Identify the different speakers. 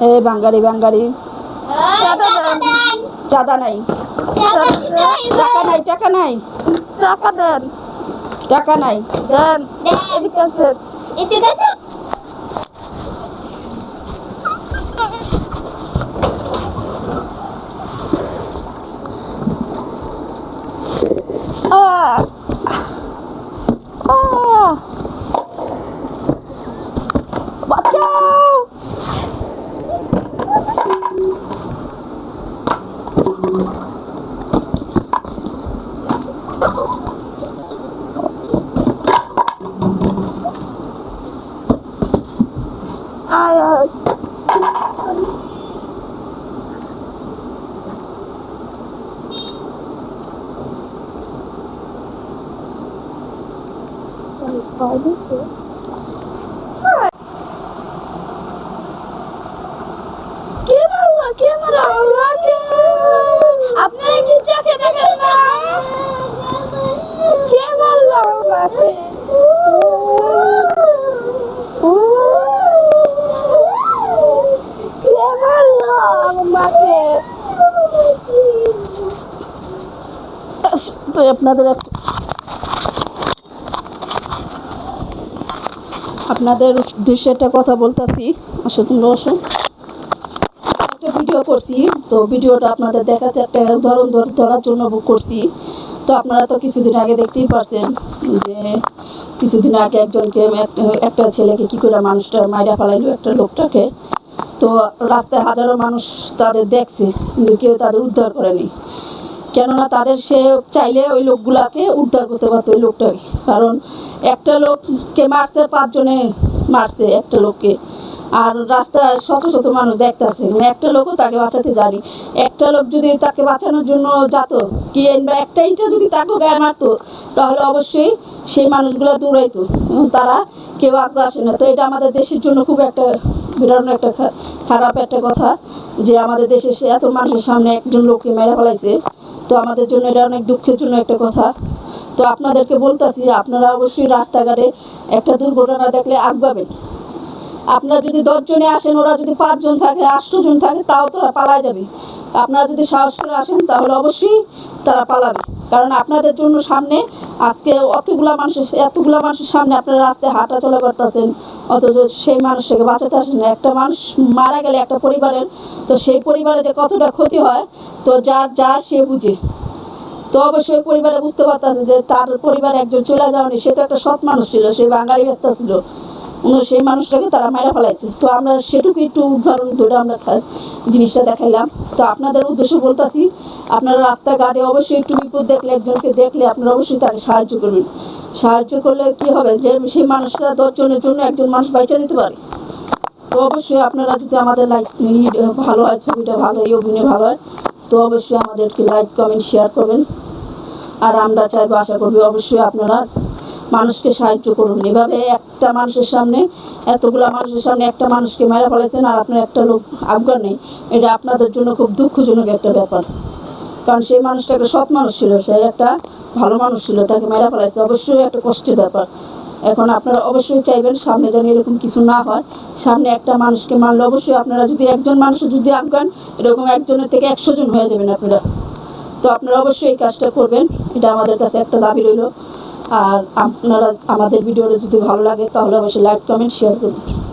Speaker 1: এ বাঙ্গারি বাঙ্গারি চাঁদা নাই। টাকা নাই টাকা নাই।
Speaker 2: টাকা দেন।
Speaker 1: টাকা নাই।
Speaker 2: দেন। এদিকে! 哎呀！我跑
Speaker 1: 步。আপনাদের আপনাদের উদ্দেশ্যে একটা কথা বলতেছি। আসো, তোমরা আসো। একটা ভিডিও করছি, তো ভিডিওটা আপনাদের দেখাতে একটা উদাহরণ ধর- ধরার জন্য করছি। তো আপনারা তো কিছুদিন আগে দেখতেই পারছেন যে কিছুদিন আগে একজনকে, একটা- ছেলেকে কি করে মানুষটা মাইরা ফেলাইলো একটা লোকটাকে। তো রাস্তায় হাজারো মানুষ তাদের দেখছে, কিন্তু কেউ তাদের উদ্ধার করেনি। কেননা তাদের সে চাইলে ওই লোকগুলাকে উদ্ধার করতে পারতো ওই লোকটাকে। কারণ একটা লোককে মারছে, পাঁচজনে মারছে একটা লোককে। আর রাস্তায় শত শত মানুষ দেখতেছে। একটা লোকও তাকে বাঁচাতে জানি। একটা লোক যদি তাকে বাঁচানোর জন্য যেত, কি একটা ইটা যদি তাকে গায়ে মারতো, তাহলে অবশ্যই সেই মানুষগুলো দৌড়াইতো। তারা কেউ আগে আসে না। তো এটা আমাদের দেশের জন্য খুব একটা বিরাট একটা খারাপ একটা কথা যে আমাদের দেশে সে এত মানুষের সামনে একজন লোককে মেরে ফেলাইছে। তো আমাদের জন্য এটা অনেক দুঃখের জন্য একটা কথা। তো আপনাদেরকে বলতেছি, আপনারা অবশ্যই রাস্তাঘাটে একটা দুর্ঘটনা দেখলে আগবাবেন আপনারা যদি দশজনে আসেন, ওরা যদি পাঁচজন থাকে আটজন থাকে, তাও তারা পালায় যাবে। আপনারা যদি সাহস করে আসেন, তাহলে অবশ্যই তারা পালাবে। কারণ আপনাদের জন্য সামনে আজকে অতগুলা মানুষের এতগুলা মানুষের সামনে আপনারা রাস্তায় হাঁটা চলা করতেছেন, অথচ সেই মানুষটাকে বাঁচাতে আসেন একটা মানুষ মারা গেলে একটা পরিবারের, তো সেই পরিবারে যে কতটা ক্ষতি হয়, তো যার যা সে বুঝে। তো অবশ্যই পরিবারে বুঝতে পারতেছে যে তার পরিবারে একজন চলে যাওয়ানি সে তো একটা সৎ মানুষ ছিল, সে বাঙালি ব্যস্ত ছিল। সেই মানুষটাকে তারা মারা ফেলাইছে। তো আমরা সেটুকু একটু উদাহরণ ধরে আমরা জিনিসটা দেখাইলাম। তো আপনাদের উদ্দেশ্য বলতেছি, আপনারা রাস্তাঘাটে অবশ্যই একটু বিপদ দেখলে, একজনকে দেখলে আপনারা অবশ্যই তাকে সাহায্য করবেন। সাহায্য করলে কি হবে যে, সেই মানুষটা দশজনের জন্য একজন মানুষ বাইচা দিতে পারে। তো অবশ্যই আপনারা যদি আমাদের লাইক ভালো হয়, ছবিটা ভালো হয়, অভিনয় ভালো হয়, তো অবশ্যই আমাদেরকে লাইক কমেন্ট শেয়ার করবেন। আর আমরা চাইব, আশা করবি অবশ্যই আপনারা মানুষকে সাহায্য করুন। এভাবে একটা মানুষের সামনে, এতগুলা মানুষের সামনে একটা মানুষকে মেরা ফেলেছেন আর আপনার একটা লোক আফগান নেই, এটা আপনাদের জন্য খুব দুঃখজনক একটা ব্যাপার। কারণ সেই মানুষটা একটা সৎ মানুষ ছিল, সে একটা ভালো মানুষ ছিল, তাকে মেরা ফেলাইছে অবশ্যই একটা কষ্টের ব্যাপার। এখন আপনারা অবশ্যই চাইবেন সামনে যেন এরকম কিছু না হয়। সামনে একটা মানুষকে মানলে অবশ্যই আপনারা যদি একজন মানুষ যদি আফগান, এরকম একজনের থেকে একশো জন হয়ে যাবেন আপনারা। তো আপনারা অবশ্যই এই কাজটা করবেন। এটা আমাদের কাছে একটা দাবি রইল। আর আপনারা আমাদের ভিডিওটা যদি ভালো লাগে তাহলে অবশ্যই লাইক কমেন্ট শেয়ার করুন।